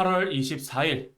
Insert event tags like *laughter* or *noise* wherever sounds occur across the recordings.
8월 24일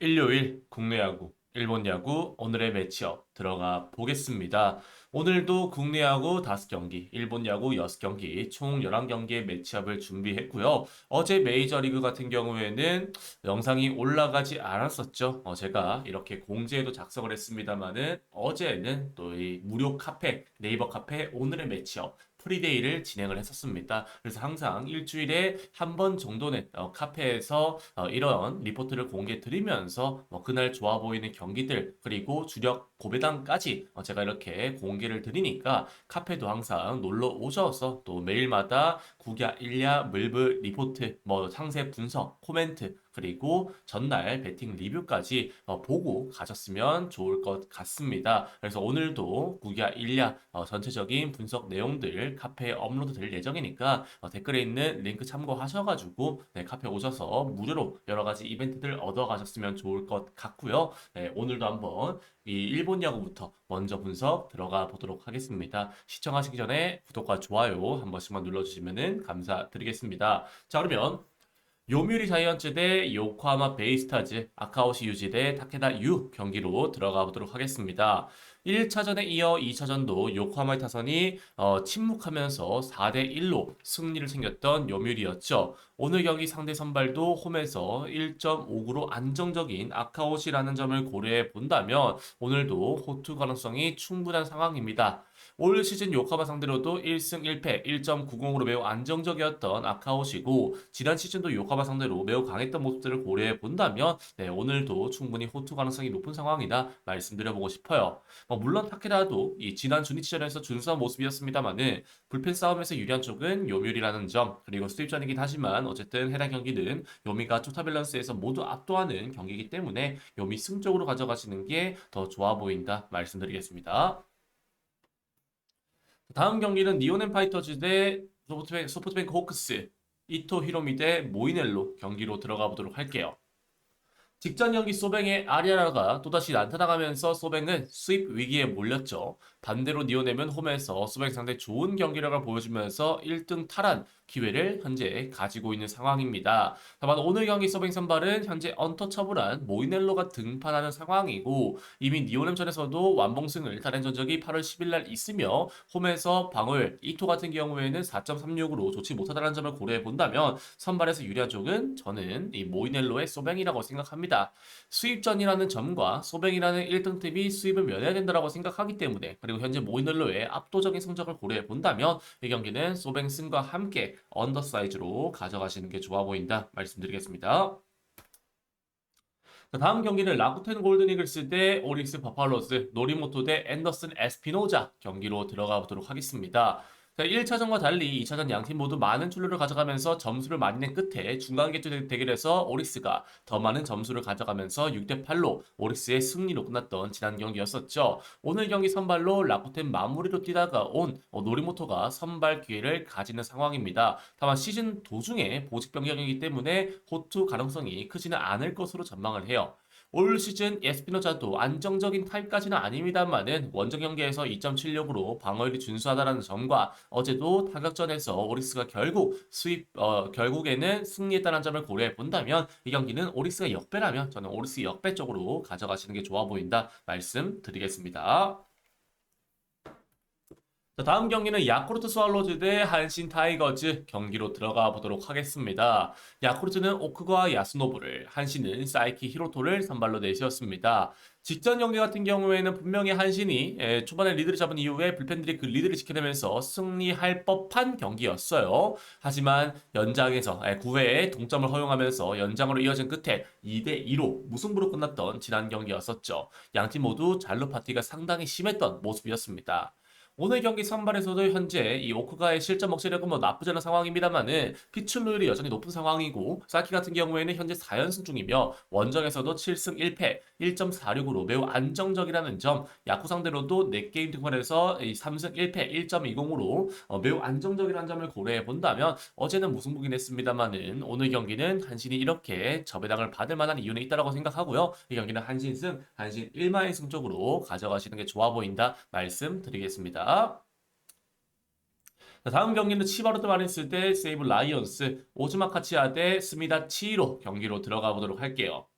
일요일 국내 야구, 일본 야구 오늘의 매치업 들어가 보겠습니다. 오늘도 국내 야구 5경기, 일본 야구 6경기, 총 11경기의 매치업을 준비했고요. 어제 메이저리그 같은 경우에는 영상이 올라가지 않았었죠. 어, 제가 이렇게 공지에도 작성을 했습니다만은 어제는 또 이 무료 카페, 네이버 카페 오늘의 매치업 프리데이를 진행을 했었습니다. 그래서 항상 일주일에 한 번 정도는 어, 카페에서 어, 이런 리포트를 공개 드리면서 뭐 그날 좋아 보이는 경기들 그리고 주력 고배당까지 어, 제가 이렇게 공개를 드리니까 카페도 항상 놀러 오셔서 또 매일마다 국야 일야 물브 리포트 뭐 상세 분석 코멘트 그리고 전날 배팅 리뷰까지 어, 보고 가셨으면 좋을 것 같습니다. 그래서 오늘도 국야 일야 어, 전체적인 분석 내용들 카페에 업로드 될 예정이니까 어, 댓글에 있는 링크 참고하셔가지고 네, 카페 오셔서 무료로 여러 가지 이벤트들 얻어 가셨으면 좋을 것 같고요. 네, 오늘도 한번 이 일본 야구부터 먼저 분석 들어가 보도록 하겠습니다. 시청하시기 전에 구독과 좋아요 한 번씩만 눌러주시면 감사드리겠습니다. 자 그러면 요미우리 자이언츠 대 요코하마 베이스타즈, 아카오시 유지 대 타케다 유 경기로 들어가 보도록 하겠습니다. 1차전에 이어 2차전도 요코하마의 타선이 어, 침묵하면서 4대 1로 승리를 챙겼던 요미우리였죠. 오늘 경기 상대 선발도 홈에서 1.59로 안정적인 아카오시라는 점을 고려해 본다면 오늘도 호투 가능성이 충분한 상황입니다. 올 시즌 요카바 상대로도 1승 1패 1.90으로 매우 안정적이었던 아카오시고 지난 시즌도 요카바 상대로 매우 강했던 모습들을 고려해 본다면 네, 오늘도 충분히 호투 가능성이 높은 상황이다 말씀드려보고 싶어요. 뭐 물론 타케라도 이 지난 주니치전에서 준수한 모습이었습니다만은 불펜 싸움에서 유리한 쪽은 요미울이라는 점 그리고 수입전이긴 하지만 어쨌든 해당 경기는 요미가 투타 밸런스에서 모두 압도하는 경기이기 때문에 요미 승적으로 가져가시는 게 더 좋아 보인다 말씀드리겠습니다. 다음 경기는 니오넨 파이터즈 대 소프트뱅, 소프트뱅크 호크스 이토 히로미 대 모이넬로 경기로 들어가 보도록 할게요. 직전 경기 소뱅의 아리아라가 또다시 나타나가면서 소뱅은 수입 위기에 몰렸죠. 반대로 니오네면 홈에서 소뱅 상대 좋은 경기력을 보여주면서 1등 탈환 기회를 현재 가지고 있는 상황입니다. 다만 오늘 경기 소뱅 선발은 현재 언터처블한 모이넬로가 등판하는 상황이고 이미 니오넴전에서도 완봉승을 달린 전적이 8월 10일 날 있으며 홈에서 방울 이토 같은 경우에는 4.36으로 좋지 못하다는 점을 고려해 본다면 선발에서 유리한 쪽은 저는 이 모이넬로의 소뱅이라고 생각합니다. 수입전이라는 점과 소뱅이라는 1등 팀이 수입을 면해야 된다고 생각하기 때문에 그리고 현재 모이넬로의 압도적인 성적을 고려해 본다면 이 경기는 소뱅 승과 함께 언더 사이즈로 가져가시는 게 좋아 보인다 말씀드리겠습니다. 자, 다음 경기는 라쿠텐 골든 이글스 대 오릭스 바팔로스, 노리모토 대 앤더슨 에스피노자 경기로 들어가 보도록 하겠습니다. 자, 1차전과 달리 2차전 양팀 모두 많은 출루를 가져가면서 점수를 많이 낸 끝에 중간 개투 대결에서 오릭스가 더 많은 점수를 가져가면서 6대 8로 오릭스의 승리로 끝났던 지난 경기였었죠. 오늘 경기 선발로 라쿠텐 마무리로 뛰다가 온 어, 노리모토가 선발 기회를 가지는 상황입니다. 다만 시즌 도중에 보직 변경이기 때문에 호투 가능성이 크지는 않을 것으로 전망을 해요. 올 시즌 에스피노자도 안정적인 타입까지는 아닙니다만은 원정 경기에서 2.76으로 방어율이 준수하다는 점과 어제도 타격전에서 오릭스가 결국 수입 어, 결국에는 승리했다는 점을 고려해 본다면 이 경기는 오릭스가 역배라면 저는 오릭스 역배 쪽으로 가져가시는 게 좋아 보인다 말씀드리겠습니다. 자, 다음 경기는 야쿠르트 스왈로즈 대 한신 타이거즈 경기로 들어가 보도록 하겠습니다. 야쿠르트는 오크과 야스노부를, 한신은 사이키 히로토를 선발로 내세웠습니다. 직전 경기 같은 경우에는 분명히 한신이 에, 초반에 리드를 잡은 이후에 불펜들이 그 리드를 지켜내면서 승리할 법한 경기였어요. 하지만 연장에서 에, 9회에 동점을 허용하면서 연장으로 이어진 끝에 2대 2로 무승부로 끝났던 지난 경기였었죠. 양팀 모두 잘로 파티가 상당히 심했던 모습이었습니다. 오늘 경기 선발에서도 현재 이 오크가의 실점 억제력은 뭐 나쁘지 않은 상황입니다만은 피출률이 여전히 높은 상황이고 사키 같은 경우에는 현재 4연승 중이며 원정에서도 7승 1패 1.46으로 매우 안정적이라는 점 야쿠 상대로도 4게임 등판에서 3승 1패 1.20으로 어, 매우 안정적이라는 점을 고려해 본다면 어제는 무승부긴 했습니다만은 오늘 경기는 한신이 이렇게 저배당을 받을 만한 이유는 있다고 생각하고요. 이 경기는 한신승 한신 1마의승 쪽으로 가져가시는 게 좋아 보인다 말씀드리겠습니다. 자, 다음 경기는 치바로드 마린스 대 세이브 라이언스, 오즈마카치아 대 스미다 치히로 경기로 들어가 보도록 할게요.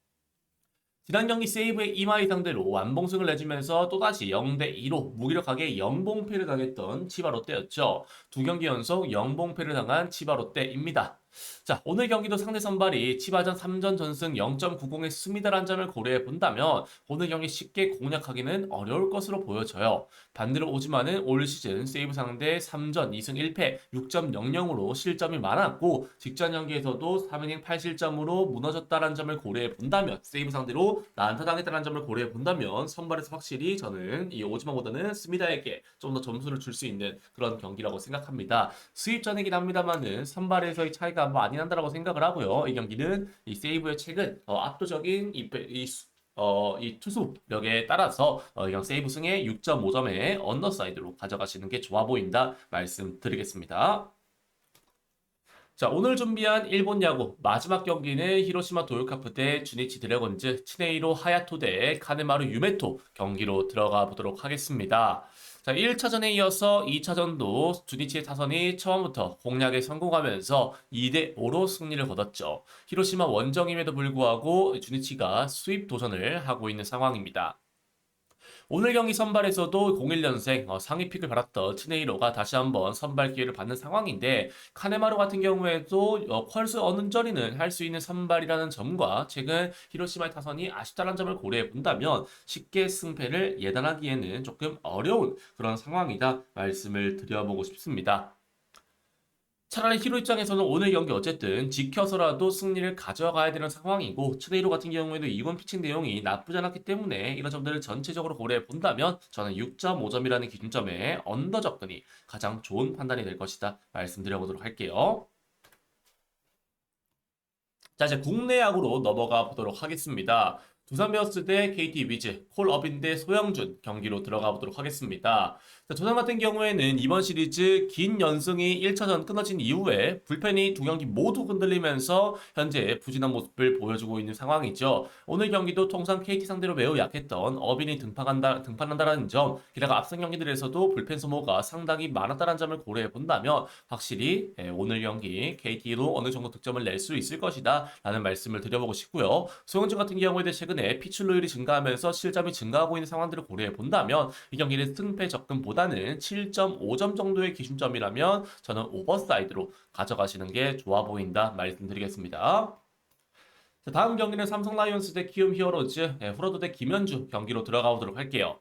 지난 경기 세이브의 이마이 상대로 완봉승을 내주면서 또다시 0대2로 무기력하게 영봉패를 당했던 치바롯데였죠. 두 경기 연속 영봉패를 당한 치바롯데입니다. 자, 오늘 경기도 상대 선발이 치바전 3전 전승 0.90의 스미다란 점을 고려해 본다면 오늘 경기 쉽게 공략하기는 어려울 것으로 보여져요. 반대로 오지만은 올 시즌 세이브 상대 3전 2승 1패 6.00으로 실점이 많았고 직전 경기에서도 3이닝 8실점으로 무너졌다는 점을 고려해 본다면 세이브 상대로 난타당했다는 점을 고려해 본다면 선발에서 확실히 저는 이 오지마보다는 스미다에게 좀 더 점수를 줄 수 있는 그런 경기라고 생각합니다. 수입전이긴 합니다만은 선발에서의 차이가 많이 난다라고 생각을 하고요. 이 경기는 이 세이브의 최근 어, 압도적인 이, 이 수- 어, 이 투수력에 따라서 어, 이건 세이브 승의 6.5점의 언더사이드로 가져가시는 게 좋아 보인다 말씀드리겠습니다. 자, 오늘 준비한 일본 야구 마지막 경기는 히로시마 도요카프 대 주니치 드래곤즈, 치네이로 하야토 대 카네마루 유메토 경기로 들어가 보도록 하겠습니다. 자, 1차전에 이어서 2차전도 주니치의 타선이 처음부터 공략에 성공하면서 2대 5로 승리를 거뒀죠. 히로시마 원정임에도 불구하고 주니치가 수입 도전을 하고 있는 상황입니다. 오늘 경기 선발에서도 01년생 어, 상위 픽을 받았던 트네이로가 다시 한번 선발 기회를 받는 상황인데 카네마루 같은 경우에도 어, 퀄스 언저리는 할 수 있는 선발이라는 점과 최근 히로시마의 타선이 아쉽다는 점을 고려해 본다면 쉽게 승패를 예단하기에는 조금 어려운 그런 상황이다 말씀을 드려보고 싶습니다. 차라리 히로 입장에서는 오늘 경기 어쨌든 지켜서라도 승리를 가져가야 되는 상황이고 트레이로 같은 경우에도 이번 피칭 내용이 나쁘지 않았기 때문에 이런 점들을 전체적으로 고려해 본다면 저는 6.5점이라는 기준점에 언더 접근이 가장 좋은 판단이 될 것이다 말씀드려보도록 할게요. 자 이제 국내 야구로 넘어가 보도록 하겠습니다. 두산 베어스 대 KT 위즈, 콜업인 대 소영준 경기로 들어가 보도록 하겠습니다. 자, 두산 같은 경우에는 이번 시리즈 긴 연승이 1차전 끊어진 이후에 불펜이 두 경기 모두 흔들리면서 현재 부진한 모습을 보여주고 있는 상황이죠. 오늘 경기도 통상 KT 상대로 매우 약했던 어빈이 등판한다, 등판한다는 점, 게다가 앞선 경기들에서도 불펜 소모가 상당히 많았다는 점을 고려해 본다면 확실히 예, 오늘 경기 KT로 어느 정도 득점을 낼 수 있을 것이다 라는 말씀을 드려보고 싶고요. 소영준 같은 경우에는 최근에 피출로율이 증가하면서 실점이 증가하고 있는 상황들을 고려해 본다면 이 경기는 승패 접근보다는 7.5점 정도의 기준점이라면 저는 오버사이드로 가져가시는 게 좋아 보인다 말씀드리겠습니다. 자, 다음 경기는 삼성 라이온스 대 키움 히어로즈, 예, 후러드 대 김현주 경기로 들어가 보도록 할게요.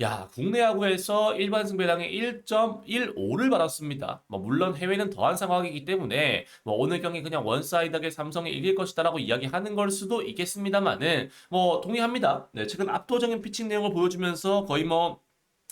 야, 국내 야구에서 일반 승배당에 1.15를 받았습니다. 뭐 물론 해외는 더한 상황이기 때문에 뭐 오늘 경기 그냥 원사이드하게 삼성이 이길 것이다라고 이야기하는 걸 수도 있겠습니다만은 뭐 동의합니다. 네, 최근 압도적인 피칭 내용을 보여주면서 거의 뭐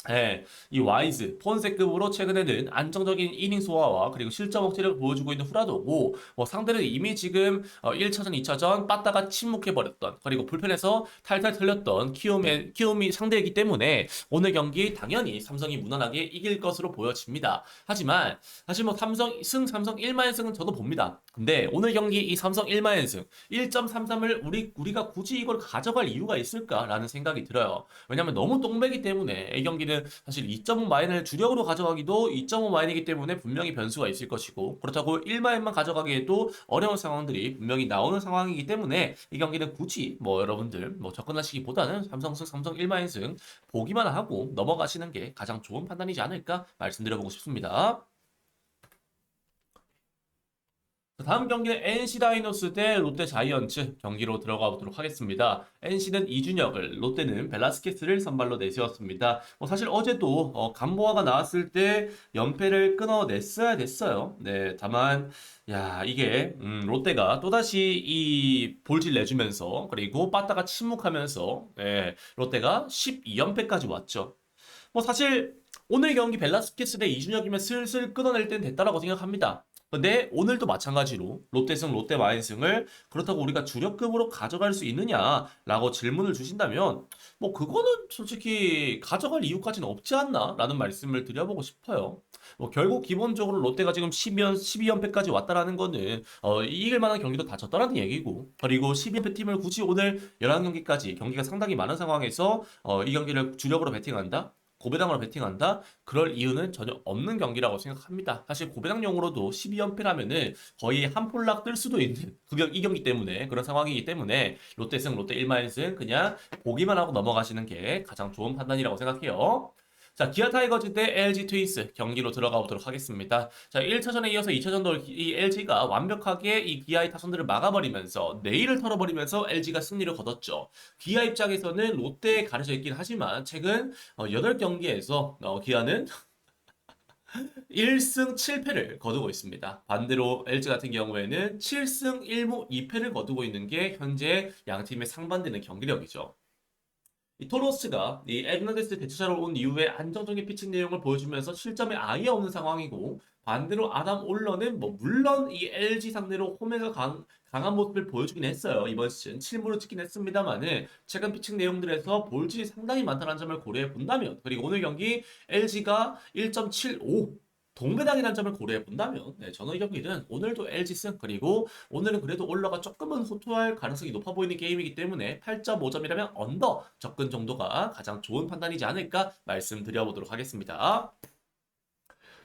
네, 이 와이즈, 폰세급으로 최근에는 안정적인 이닝 소화와 그리고 실점 억제를 보여주고 있는 후라도고 뭐 상대는 이미 지금 어, 1차전, 2차전 빠따가 침묵해버렸던 그리고 불펜에서 탈탈 털렸던 키움의, 키움이 상대이기 때문에 오늘 경기 당연히 삼성이 무난하게 이길 것으로 보여집니다. 하지만 사실 뭐 삼성 승, 삼성 1만연승은 저도 봅니다. 근데 오늘 경기 이 삼성 1만연승 1.33을 우리, 우리가 굳이 이걸 가져갈 이유가 있을까라는 생각이 들어요. 왜냐면 너무 똥배기 때문에 이 경기는 사실 2.5 마인을 주력으로 가져가기도 2.5 마인이기 때문에 분명히 변수가 있을 것이고 그렇다고 1마인만 가져가기에도 어려운 상황들이 분명히 나오는 상황이기 때문에 이 경기는 굳이 뭐 여러분들 뭐 접근하시기보다는 삼성승 삼성 1마인승 보기만 하고 넘어가시는 게 가장 좋은 판단이지 않을까 말씀드려보고 싶습니다. 자, 다음 경기는 NC 다이노스 대 롯데 자이언츠 경기로 들어가 보도록 하겠습니다. NC는 이준혁을, 롯데는 벨라스케스를 선발로 내세웠습니다. 뭐 사실 어제도 어, 감보아가 나왔을 때 연패를 끊어냈어야 됐어요. 네, 다만 야 이게 음, 롯데가 또다시 이 볼질 내주면서 그리고 빠따가 침묵하면서 네, 롯데가 12연패까지 왔죠. 뭐 사실 오늘 경기 벨라스케스 대 이준혁이면 슬슬 끊어낼 땐 됐다라고 생각합니다. 근데 오늘도 마찬가지로 롯데승 롯데 마인승을 그렇다고 우리가 주력급으로 가져갈 수 있느냐라고 질문을 주신다면 뭐 그거는 솔직히 가져갈 이유까지는 없지 않나라는 말씀을 드려보고 싶어요. 뭐 결국 기본적으로 롯데가 지금 12연 12연패까지 왔다라는 거는 어, 이길 만한 경기도 다 졌다라는 얘기고 그리고 12연패 팀을 굳이 오늘 11경기까지 경기가 상당히 많은 상황에서 어, 이 경기를 주력으로 배팅한다? 고배당으로 베팅한다? 그럴 이유는 전혀 없는 경기라고 생각합니다. 사실 고배당용으로도 12연패라면은 거의 한 폴락 뜰 수도 있는 *laughs* 그 경, 이 경기 때문에 그런 상황이기 때문에 롯데승, 롯데 1마일승 그냥 보기만 하고 넘어가시는 게 가장 좋은 판단이라고 생각해요. 자, 기아 타이거즈 대 LG 트윈스 경기로 들어가 보도록 하겠습니다. 자, 1차전에 이어서 2차전도 이 LG가 완벽하게 이 기아의 타선들을 막아버리면서 내일을 털어버리면서 LG가 승리를 거뒀죠. 기아 입장에서는 롯데에 가려져 있긴 하지만 최근 어, 8경기에서 어, 기아는 *laughs* 1승 7패를 거두고 있습니다. 반대로 LG 같은 경우에는 7승 1무 2패를 거두고 있는 게 현재 양 팀의 상반되는 경기력이죠. 이 토로스가 이 에르난데스 대체자로 온 이후에 안정적인 피칭 내용을 보여주면서 실점이 아예 없는 상황이고 반대로 아담 올러는 뭐 물론 이 LG 상대로 홈에서 강, 강한 모습을 보여주긴 했어요. 이번 시즌 7무를 찍긴 했습니다만은 최근 피칭 내용들에서 볼질이 상당히 많다는 점을 고려해 본다면 그리고 오늘 경기 LG가 1.75 동배당이라는 점을 고려해 본다면 네, 저는 이 경기는 오늘도 LG 승 그리고 오늘은 그래도 올라가 조금은 호투할 가능성이 높아 보이는 게임이기 때문에 8.5점이라면 언더 접근 정도가 가장 좋은 판단이지 않을까 말씀드려보도록 하겠습니다.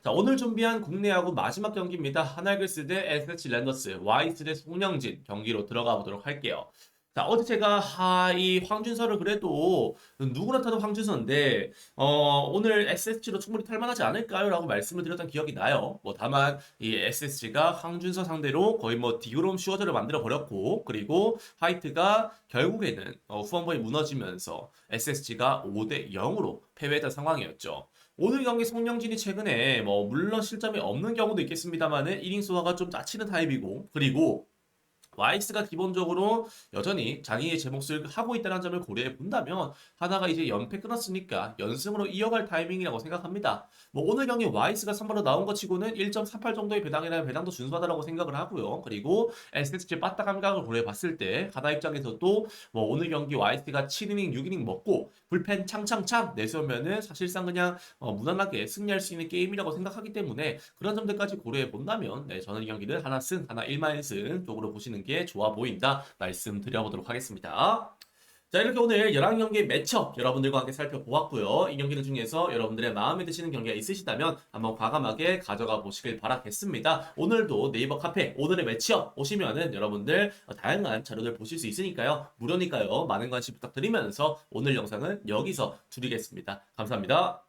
자, 오늘 준비한 국내야구 마지막 경기입니다. 하나이글스 대 SH 랜더스, 와이스 대 송영진 경기로 들어가 보도록 할게요. 자, 어제 제가 하, 이 황준서를 그래도 누구나 타도 황준서인데 어, 오늘 SSG로 충분히 탈만하지 않을까요? 라고 말씀을 드렸던 기억이 나요. 뭐 다만 이 SSG가 황준서 상대로 거의 뭐 디그롬 슈어저를 만들어 버렸고 그리고 화이트가 결국에는 어, 후반부에 무너지면서 SSG가 5대 0으로 패배했던 상황이었죠. 오늘 경기 송영진이 최근에 뭐 물론 실점이 없는 경우도 있겠습니다만은 1인 수화가 좀 짜치는 타입이고 그리고 와이스가 기본적으로 여전히 자기의 제 몫을 하고 있다는 점을 고려해 본다면 하나가 이제 연패 끊었으니까 연승으로 이어갈 타이밍이라고 생각합니다. 뭐 오늘 경기 와이스가 3번으로 나온 것 치고는 1.38 정도의 배당이라면 배당도 준수하다라고 생각을 하고요. 그리고 SSG 빠따 감각을 고려해 봤을 때 하나 입장에서도 뭐 오늘 경기 와이스가 7이닝 6이닝 먹고 불펜 창창창 내세우면은 사실상 그냥 어, 무난하게 승리할 수 있는 게임이라고 생각하기 때문에 그런 점들까지 고려해 본다면 네, 저는 이 경기를 하나 승 하나 1만승 쪽으로 보시는 게 좋아 보인다 말씀드려보도록 하겠습니다. 자 이렇게 오늘 11경기 매첩 여러분들과 함께 살펴보았고요. 이 경기들 중에서 여러분들의 마음에 드시는 경기가 있으시다면 한번 과감하게 가져가 보시길 바라겠습니다. 오늘도 네이버 카페 오늘의 매치업 오시면은 여러분들 다양한 자료들 보실 수 있으니까요. 무료니까요. 많은 관심 부탁드리면서 오늘 영상은 여기서 줄이겠습니다. 감사합니다.